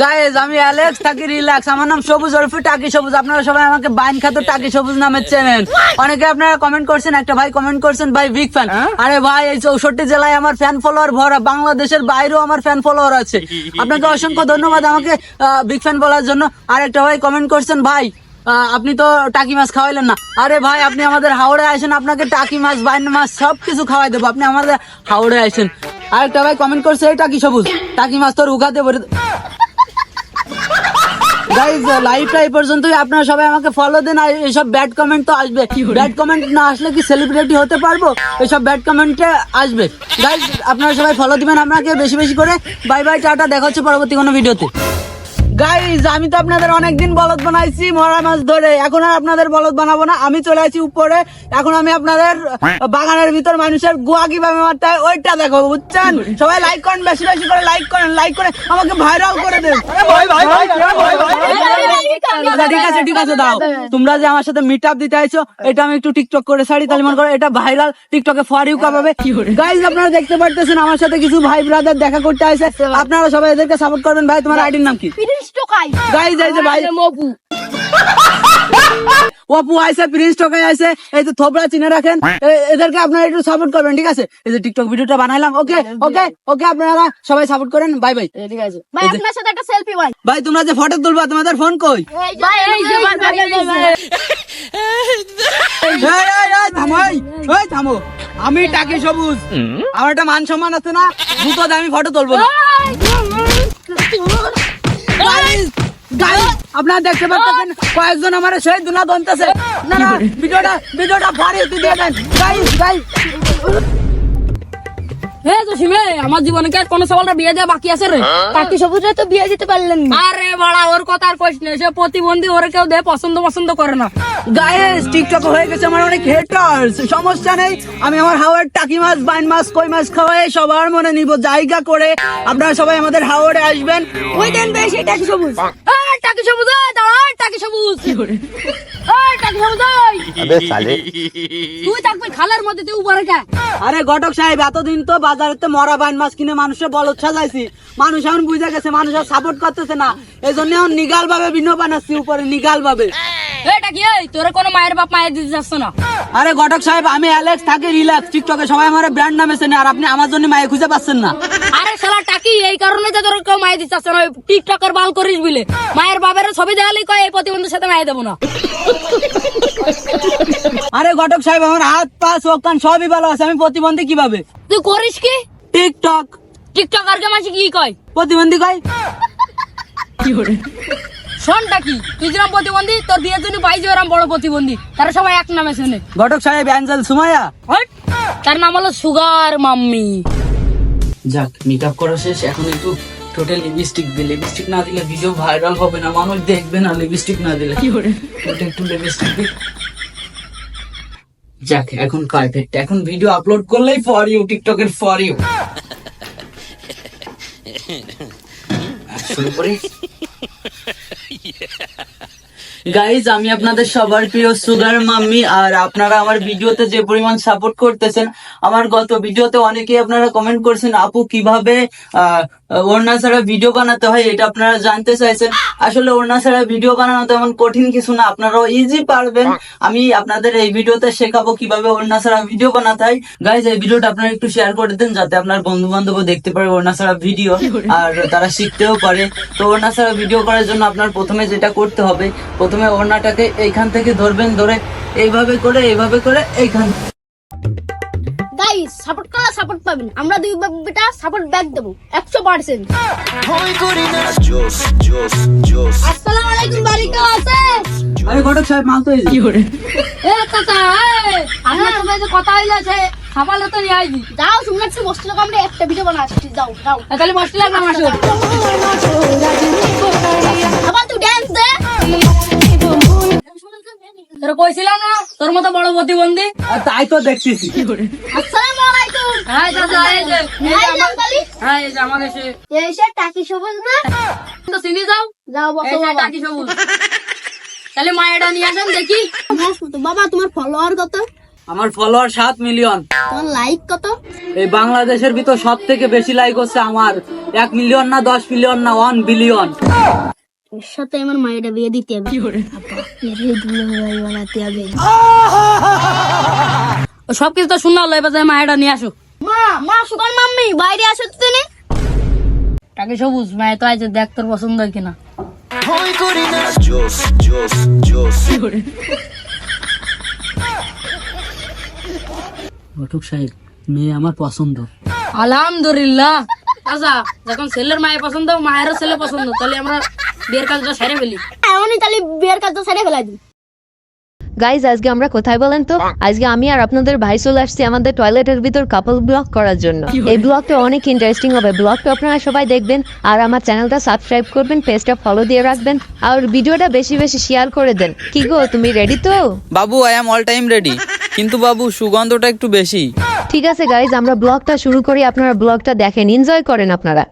Guys আমি Alex থাকি relax আমার নাম সবুজ ওরফে টাকি সবুজ। আপনারা সবাই আমাকে বাইন খাতো টাকি সবুজ নামে চেনেন অনেকে আপনারা কমেন্ট করছেন একটা ভাই কমেন্ট করছেন ভাই বিগ ফ্যান আরে ভাই এই চৌষট্টি জেলায় আমার ফ্যান ফলোয়ার ভরা বাংলাদেশের বাইরেও আমার ফ্যান ফলোয়ার আছে। আপনাকে অসংখ্য ধন্যবাদ আমাকে বিগ ফ্যান বলার জন্য। আর একটা ভাই কমেন্ট করছেন ভাই আহ, আপনি তো টাকি মাছ খাওয়াইলেন না। আরে ভাই আপনি আমাদের হাওড়ে আসেন আপনাকে টাকি মাছ বাইন মাছ সব কিছু খাওয়াই দেবো। আপনি আমাদের হাওড়ে আসেন। আরেকটা ভাই কমেন্ট করছে এই টাকি সবুজ টাকি মাছ তোর উগাতে গাইজ লাইভটা এই পর্যন্তই। আপনারা সবাই আমাকে ফলো দেন আর এসব ব্যাড কমেন্ট তো আসবে। ব্যাড কমেন্ট না আসলে কি সেলিব্রিটি হতে পারব? এসব ব্যাড কমেন্টে আসবে। গাইজ আপনারা সবাই ফলো দিবেন আপনাকে বেশি বেশি করে। বাই বাই টাটা দেখা হচ্ছে পরবর্তী কোনো ভিডিওতে গাইজ আমি তো আপনাদের অনেকদিন বলদ বানাইছি মরা মাছ ধরে এখন আর আপনাদের বলদ বানাবো না আমি চলে আসি উপরে এখন আমি আপনাদের বাগানের ভিতর মানুষের গোয়া কীভাবে মারতে হয় ওইটা দেখো বুঝছেন সবাই লাইক করেন বেশি বেশি করে লাইক করেন লাইক করে আমাকে ভাইরাল করে দেন আচ্ছা ঠিক আছে ঠিক আছে দাও তোমরা যে আমার সাথে মিট আপ দিতে আইছো এটা আমি একটু টিকটক করে ছাড়ি তাহলে মনে করো এটা ভাইরাল টিকটকে ফর ইউ কাপাবে গাইজ আপনারা দেখতে পারতেছেন আমার সাথে কিছু ভাই ব্রাদার দেখা করতে আসে আপনারা সবাই এদেরকে সাপোর্ট করবেন ভাই তোমার আইডির নাম কি প্রিন্স টোকাই গাইজ এই যে ভাই। মপু অপু আইসে প্রিন্স টোকাই আইসে এই যে থোবরা চিনে রাখেন এদেরকে আপনারা একটু সাপোর্ট করবেন ঠিক আছে? এই যে টিকটক ভিডিওটা বানাইলাম ওকে ওকে ওকে আপনারা সবাই সাপোর্ট করেন বাই বাই ঠিক আছে। ভাই আপনার সাথে একটা সেলফি ভাই। ভাই তোমরা যে ফটো তুলবা তোমাদের ফোন কই? ভাই এই যে ভাই ভাই থামো আমি টাকি সবুজ। আমার একটা মান সম্মান আছে না? দুটো আমি ফটো তুলবো না। আপনারা দেখতে পাচ্ছেন কয়েকজন আমার সেই দুনা দন্তেছে না না, ভিডিওটা ভিডিওটা ভারী দিয়ে দেন গাইস গাইস হে জসিমে আমার জীবনে কি আর কোনো সবালটা বিয়ে দেওয়া বাকি আছে রে? কাকি সবুজে তো বিয়ে দিতে পারলেন না। আরে বাড়া ওর কথা আর কইস না সে প্রতিবন্ধী ওরে কেউ দে পছন্দ পছন্দ করে না। গাইস টিকটক হয়ে গেছে আমার অনেক হেটার্স সমস্যা নেই। আমি আমার টাকি মাছ বাইন মাছ কই মাছ খাওয়াই সবার মনে নিব জায়গা করে। আপনারা সবাই আমাদের হাওড়ে আসবেন। ওই দেন বেশি টাকি সবুজ। টাকি সবুজ থাকে সবুজ? এই টাক মরু যাই আবে সালে তুই থাকবি খালার মধ্যে তুই উপরে কা আরে গটক সাহেব এতদিন তো বাজারেতে মরা বাইন মাছ কিনে মানুষে বলত সাজাইছি। মানুষ এখন বুঝা গেছে মানুষ সাপোর্ট করতেছে না। এজন্য এখন নিগাল ভাবে ভিন্ন বানাচ্ছি উপরে নিগাল ভাবে এই টাকি এই? তোরে কোনো মায়ের বাপ মায়ের দিতে যাচ্ছে না? আরে ঘটক সাহেব আমি অ্যালেক্স থাকি রিল্যাক্স টিকটকে সবাই আমার ব্র্যান্ড নামে চেনে আর আপনি আমার জন্য মায়ে খুঁজে পাচ্ছেন না। আরে শালা টাকি এই কারণে তো তোর কেউ মায়ের দিতে না টিকটকের বাল করিস বলে। মায়ের বাবার ছবি দেখালেই কয় এই প্রতিবন্ধীর সাথে মায়ের দেবো না। আরে ঘটক সাহেব আমার হাত পা চোখ কান সবই ভালো আছে আমি প্রতিবন্ধী কীভাবে? তুই করিস কি? টিকটক টিকটক আর কে মাসে কি কয়? প্রতিবন্ধী কয়? শোনটা কি? তুই যেরকম প্রতিবন্ধী তোর বিয়ের জন্য পাইছি ওরকম বড় প্রতিবন্ধী। তারা সবাই এক নামে শুনে ঘটক সাহেব অ্যাঞ্জেল সুমাইয়া? হট। তার নাম হলো সুগার মাম্মি। যাক মেকআপ করা শেষ। এখন একটু টোটাল লিপস্টিক দিই লিপস্টিক না দিলে ভিডিও ভাইরাল হবে না। মানুষ দেখবে না লিপস্টিক না দিলে। কি করে? একটু লিপস্টিক যাক এখন পারফেক্ট এখন ভিডিও আপলোড করলেই ফর ইউ টিকটকের ফর ইউ শুরু করি। গাইজ আমি আপনাদের সবার প্রিয় সুগার মাম্মি, আর আপনারা আমার ভিডিওতে যে পরিমাণ সাপোর্ট করতেছেন, আমার গত ভিডিওতে অনেকেই আপনারা কমেন্ট করছেন, আপু, কীভাবে ওড়না ছাড়া ভিডিও বানাতে হয়, এটা আপনারা জানতে চাইছেন। আসলে ওড়না ছাড়া ভিডিও বানানো তেমন কঠিন কিছু না, আপনারাও ইজি পারবেন। আমি আপনাদের এই ভিডিওতে শেখাবো কীভাবে ওড়না ছাড়া ভিডিও বানাতে হয়। গাইজ এই ভিডিওটা আপনারা একটু শেয়ার করে দেন, যাতে আপনার বন্ধু বান্ধব দেখতে পারে ওড়না ছাড়া ভিডিও আর তারা শিখতেও পারে। তো ওড়না ছাড়া ভিডিও করার জন্য আপনার প্রথমে যেটা করতে হবে, প্রথমে ওড়নাটাকে এইখান থেকে ধরবেন, ধরে এইভাবে করে এইভাবে করে এইখান গাইস সাপোর্ট করলে সাপোর্ট পাবেন আমরা দুই বেটা সাপোর্ট ব্যাক দেবো একশো পার্সেন্ট আসসালামু আলাইকুম বাড়িতে আছে? আরে ঘটক সাহেব মাল তো এই যে। এ কাকা যে কথা হইলে সে খাবালে তো নিয়ে আইবি যাও একটু বসতে লাগো আমরা একটা ভিডিও বানাচ্ছি যাও যাও। তাহলে বসতে লাগবে আমার সাথে। আবার তুই ড্যান্স দে। তোর কইছিলাম না তোর মতো বড় প্রতিবন্ধী। আর তাই তো দেখতেছি। আসসালামু আলাইকুম হ্যাঁ তাহলে মায়েরা নিয়ে আসেন দেখি। হ্যাঁ, বাবা তোমার ফলোয়ার কত? আমার ফলোয়ার সাত মিলিয়ন তোমার লাইক কত? এই বাংলাদেশের ভিতর সব থেকে বেশি লাইক হচ্ছে আমার। এক মিলিয়ন না দশ মিলিয়ন না ওয়ান বিলিয়ন এর সাথে আমার মায়েরা বিয়ে দিতে হবে। আব্বা, এরে দুলাভাই বানাতে হবে। ও সব কিছু তো শুননা হলো এবার মায়েরা নিয়ে আসো মা মা সুকান মাম্মি বাইরে আসো তো তুমি। টাকে সবুজ মায়ের তো আছে দেখ তোর পছন্দ হয় কিনা। ঘটক সাহেব মেয়ে আমার পছন্দ। আলহামদুলিল্লাহ। আচ্ছা যখন ছেলের মায়ের পছন্দ মায়েরও ছেলে পছন্দ তাহলে আমরা বিয়ের কাজটা সেরে ফেলি। এমনই তাহলে বিয়ের কাজটা সেরে ফেলা দিই। গাইজ আজকে আমরা কোথায় বলেন তো? আজকে আমি আর আপনাদের ভাই চলে আসছি আমাদের টয়লেটের ভিতর কাপল ব্লগ করার জন্য। এই ব্লগটা অনেক ইন্টারেস্টিং হবে। ব্লগটা আপনারা সবাই দেখবেন আর আমার চ্যানেলটা সাবস্ক্রাইব করবেন পেজটা ফলো দিয়ে রাখবেন আর ভিডিওটা বেশি বেশি শেয়ার করে দেন। কি গো তুমি রেডি তো? বাবু I am all time ready কিন্তু বাবু সুগন্ধটা একটু বেশি। ঠিক আছে গাইজ আমরা ব্লগটা শুরু করি। আপনারা ব্লগটা দেখেন এনজয় করেন আপনারা।